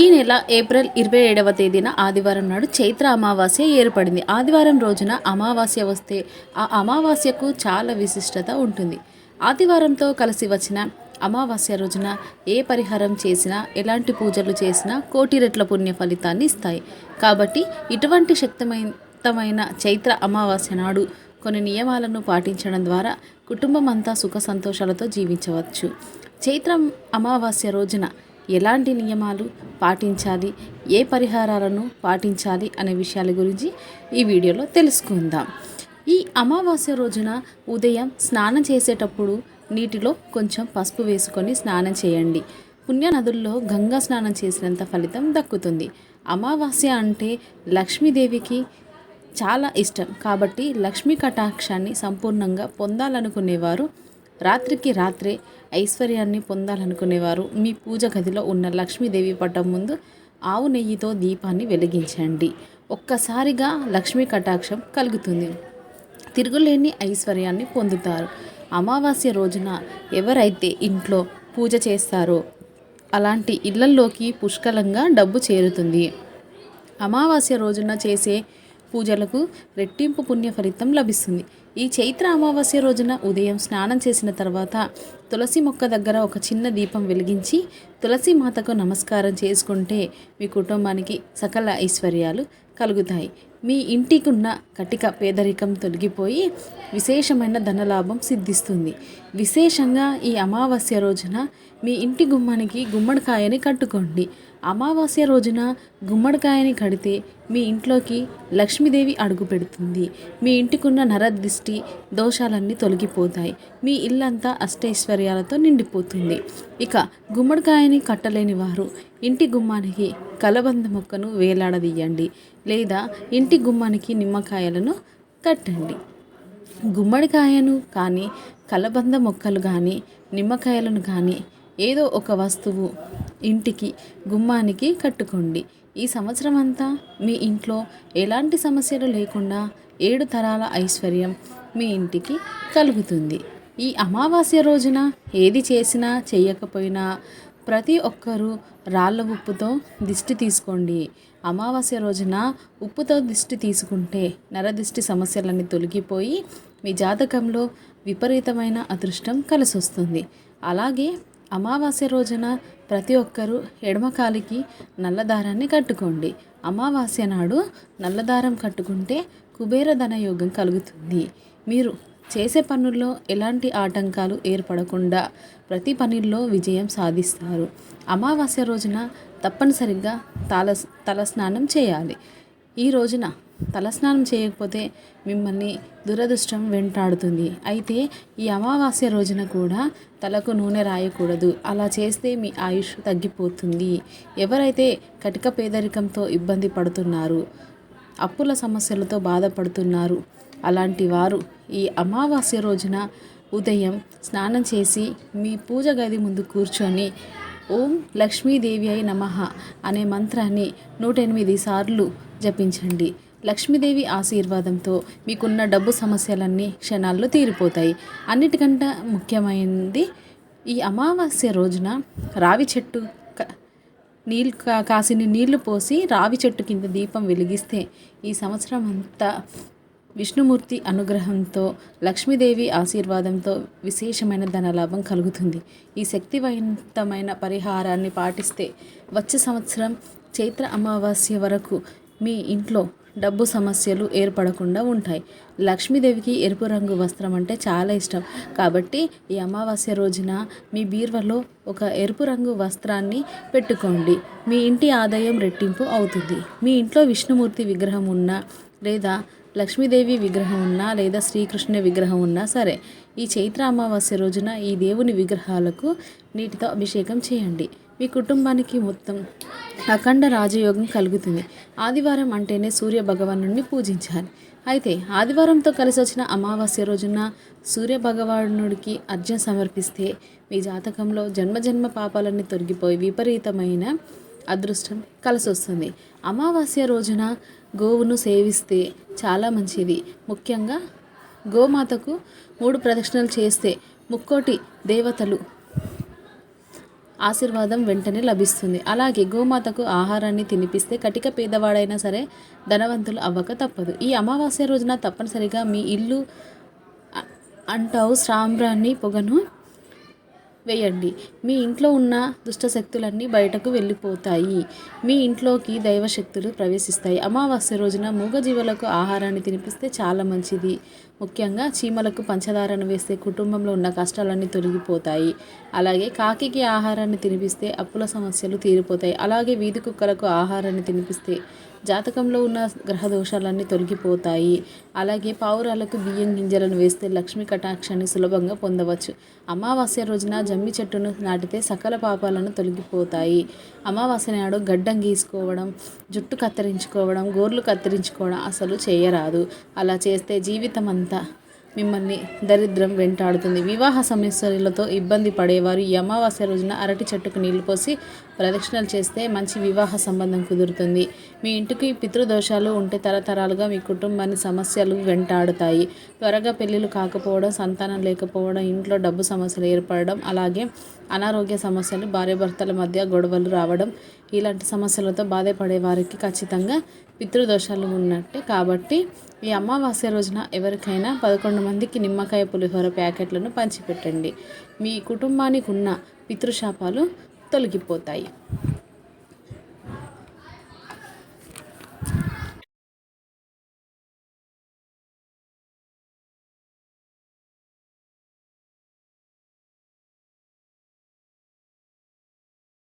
ఈ నెల ఏప్రిల్ ఇరవై ఏడవ తేదీన ఆదివారం నాడు చైత్ర అమావాస్య ఏర్పడింది. ఆదివారం రోజున అమావాస్య వస్తే ఆ అమావాస్యకు చాలా విశిష్టత ఉంటుంది. ఆదివారంతో కలిసి వచ్చిన అమావాస్య రోజున ఏ పరిహారం చేసినా ఎలాంటి పూజలు చేసినా కోటి రెట్ల పుణ్య ఫలితాన్ని ఇస్తాయి. కాబట్టి ఇటువంటి శక్తివంతమైన చైత్ర అమావాస్య నాడు కొన్ని నియమాలను పాటించడం ద్వారా కుటుంబం అంతా సుఖ సంతోషాలతో జీవించవచ్చు. చైత్రం అమావాస్య రోజున ఎలాంటి నియమాలు పాటించాలి? ఏ పరిహారాలను పాటించాలి? అనే విషయాల గురించి ఈ వీడియోలో తెలుసుకుందాం. ఈ అమావాస్య రోజున ఉదయం స్నానం చేసేటప్పుడు నీటిలో కొంచెం పసుపు వేసుకొని స్నానం చేయండి. పుణ్య నదుల్లో గంగా స్నానం చేసినంత ఫలితం దక్కుతుంది. అమావాస్య అంటే లక్ష్మీదేవికి చాలా ఇష్టం. కాబట్టి లక్ష్మీ కటాక్షాన్ని సంపూర్ణంగా పొందాలనుకునేవారు రాత్రికి రాత్రే ఐశ్వర్యాన్ని పొందాలనుకునేవారు. మీ పూజ గదిలో ఉన్న లక్ష్మీదేవి పటం ముందు ఆవు నెయ్యితో దీపాన్ని వెలిగించండి. ఒక్కసారిగా లక్ష్మీ కటాక్షం కలుగుతుంది. తిరుగులేని ఐశ్వర్యాన్ని పొందుతారు. అమావాస్య రోజున ఎవరైతే ఇంట్లో పూజ చేస్తారో అలాంటి ఇళ్ళల్లోకి పుష్కలంగా డబ్బు చేరుతుంది. అమావాస్య రోజున చేసే పూజలకు రెట్టింపు పుణ్య ఫలితం లభిస్తుంది. ఈ చైత్ర అమావాస్య రోజున ఉదయం స్నానం చేసిన తర్వాత తులసి మొక్క దగ్గర ఒక చిన్న దీపం వెలిగించి తులసి మాతకు నమస్కారం చేసుకుంటే మీ కుటుంబానికి సకల ఐశ్వర్యాలు కలుగుతాయి. మీ ఇంటికున్న కటిక పేదరికం తొలగిపోయి విశేషమైన ధనలాభం సిద్ధిస్తుంది. విశేషంగా ఈ అమావాస్య రోజున మీ ఇంటి గుమ్మానికి గుమ్మడికాయని కట్టుకోండి. అమావాస్య రోజున గుమ్మడికాయని కడితే మీ ఇంట్లోకి లక్ష్మీదేవి అడుగు పెడుతుంది. మీ ఇంటికున్న నరదృష్టి దోషాలన్నీ తొలగిపోతాయి. మీ ఇల్లంతా అష్టైశ్వర్యాలతో నిండిపోతుంది. ఇక గుమ్మడికాయని కట్టలేని వారు ఇంటి గుమ్మానికి కలబంద మొక్కను వేలాడదీయండి. లేదా ఇంటి గుమ్మానికి నిమ్మకాయలను కట్టండి గుమ్మడికాయను కానీ కలబంద మొక్కలు కానీ నిమ్మకాయలను కానీ ఏదో ఒక వస్తువు ఇంటికి గుమ్మానికి కట్టుకోండి. ఈ సంవత్సరం అంతా మీ ఇంట్లో ఎలాంటి సమస్యలు లేకుండా ఏడు తరాల ఐశ్వర్యం మీ ఇంటికి కలుగుతుంది. ఈ అమావాస్య రోజున ఏది చేసినా చేయకపోయినా ప్రతి ఒక్కరూ రాళ్ళ ఉప్పుతో దిష్టి తీసుకోండి. అమావాస్య రోజున ఉప్పుతో దిష్టి తీసుకుంటే నరదిష్టి సమస్యలన్నీ తొలగిపోయి మీ జాతకంలో విపరీతమైన అదృష్టం కలిసొస్తుంది. అలాగే అమావాస్య రోజున ప్రతి ఒక్కరూ ఎడమకాలికి నల్లదారాన్ని కట్టుకోండి. అమావాస్య నాడు నల్లదారం కట్టుకుంటే కుబేర ధనయోగం కలుగుతుంది. మీరు చేసే పనుల్లో ఎలాంటి ఆటంకాలు ఏర్పడకుండా ప్రతి పనుల్లో విజయం సాధిస్తారు. అమావాస్య రోజున తప్పనిసరిగా తల తలస్నానం చేయాలి. ఈ రోజున తలస్నానం చేయకపోతే మిమ్మల్ని దురదృష్టం వెంటాడుతుంది. అయితే ఈ అమావాస్య రోజున కూడా తలకు నూనె రాయకూడదు. అలా చేస్తే మీ ఆయుష్ తగ్గిపోతుంది. ఎవరైతే కటిక పేదరికంతో ఇబ్బంది పడుతున్నారు అప్పుల సమస్యలతో బాధపడుతున్నారు అలాంటి వారు ఈ అమావాస్య రోజున ఉదయం స్నానం చేసి మీ పూజ గది ముందు కూర్చొని ఓం లక్ష్మీదేవి అయి నమః అనే మంత్రాన్ని నూట ఎనిమిది సార్లు జపించండి. లక్ష్మీదేవి ఆశీర్వాదంతో మీకున్న డబ్బు సమస్యలన్నీ క్షణాల్లో తీరిపోతాయి. అన్నిటికంటే ముఖ్యమైనది ఈ అమావాస్య రోజున రావి చెట్టు నీళ్ళు కా కాసిని నీళ్ళు పోసి రావి చెట్టు కింద దీపం వెలిగిస్తే ఈ సంవత్సరం అంతా విష్ణుమూర్తి అనుగ్రహంతో లక్ష్మీదేవి ఆశీర్వాదంతో విశేషమైన ధనలాభం కలుగుతుంది. ఈ శక్తివంతమైన పరిహారాన్ని పాటిస్తే వచ్చే సంవత్సరం చైత్ర అమావాస్య వరకు మీ ఇంట్లో డబ్బు సమస్యలు ఏర్పడకుండా ఉంటాయి. లక్ష్మీదేవికి ఎరుపు రంగు వస్త్రం అంటే చాలా ఇష్టం. కాబట్టి ఈ అమావాస్య రోజున మీ బీర్వలో ఒక ఎరుపు రంగు వస్త్రాన్ని పెట్టుకోండి. మీ ఇంటి ఆదాయం రెట్టింపు అవుతుంది. మీ ఇంట్లో విష్ణుమూర్తి విగ్రహం ఉన్నా లేదా లక్ష్మీదేవి విగ్రహం ఉన్నా లేదా శ్రీకృష్ణ విగ్రహం ఉన్నా సరే ఈ చైత్ర అమావాస్య రోజున ఈ దేవుని విగ్రహాలకు నీటితో అభిషేకం చేయండి. మీ కుటుంబానికి మొత్తం అఖండ రాజయోగం కలుగుతుంది. ఆదివారం అంటేనే సూర్య భగవానుడిని పూజించాలి. అయితే ఆదివారంతో కలిసి వచ్చిన అమావాస్య రోజున సూర్య భగవానుడికి అర్జం సమర్పిస్తే మీ జాతకంలో జన్మజన్మ పాపాలన్నీ తొలగిపోయి విపరీతమైన అదృష్టం కలిసి వస్తుంది. అమావాస్య రోజున గోవును సేవిస్తే చాలా మంచిది. ముఖ్యంగా గోమాతకు మూడు ప్రదక్షిణలు చేస్తే ముక్కోటి దేవతలు ఆశీర్వాదం వెంటనే లభిస్తుంది. అలాగే గోమాతకు ఆహారాన్ని తినిపిస్తే కటిక పేదవాడైనా సరే ధనవంతులు అవ్వక తప్పదు. ఈ అమావాస్య రోజున తప్పనిసరిగా మీ ఇల్లు అంటావు సాంబ్రాన్ని పొగను వేయండి. మీ ఇంట్లో ఉన్న దుష్టశక్తులన్నీ బయటకు వెళ్ళిపోతాయి. మీ ఇంట్లోకి దైవశక్తులు ప్రవేశిస్తాయి. అమావాస్య రోజున మూగజీవులకు ఆహారాన్ని తినిపిస్తే చాలా మంచిది. ముఖ్యంగా చీమలకు పంచదారను వేస్తే కుటుంబంలో ఉన్న కష్టాలన్నీ తొలగిపోతాయి. అలాగే కాకికి ఆహారాన్ని తినిపిస్తే అప్పుల సమస్యలు తీరిపోతాయి. అలాగే వీధి కుక్కలకు ఆహారాన్ని తినిపిస్తే జాతకంలో ఉన్న గ్రహ దోషాలన్నీ తొలగిపోతాయి. అలాగే పావురాలకు బియ్యం గింజలను వేస్తే లక్ష్మీ కటాక్షాన్ని సులభంగా పొందవచ్చు. అమావాస్య రోజున జమ్మి చెట్టును నాటితే సకల పాపాలను తొలగిపోతాయి. అమావాస్య నాడు గడ్డం గీసుకోవడం జుట్టు కత్తిరించుకోవడం గోర్లు కత్తిరించుకోవడం అసలు చేయరాదు. అలా చేస్తే జీవితం అంతా మిమ్మల్ని దరిద్రం వెంటాడుతుంది. వివాహ సమస్యలతో ఇబ్బంది పడేవారు ఈ అమావాస్య రోజున అరటి చెట్టుకు నీళ్ళు పోసి ప్రదక్షిణలు చేస్తే మంచి వివాహ సంబంధం కుదురుతుంది. మీ ఇంటికి పితృదోషాలు ఉంటే తరతరాలుగా మీ కుటుంబాన్ని సమస్యలు వెంటాడుతాయి. త్వరగా పెళ్ళిళ్ళు కాకపోవడం సంతానం లేకపోవడం ఇంట్లో డబ్బు సమస్యలు ఏర్పడడం అలాగే అనారోగ్య సమస్యలు భార్యాభర్తల మధ్య గొడవలు రావడం ఇలాంటి సమస్యలతో బాధపడే వారికి ఖచ్చితంగా పితృదోషాలు ఉన్నట్టే. కాబట్టి ఈ అమావాస్య రోజున ఎవరికైనా పదకొండు మందికి నిమ్మకాయ పులిహోర ప్యాకెట్లను పంచిపెట్టండి. మీ కుటుంబానికి ఉన్న పితృశాపాలు తొలగిపోతాయి.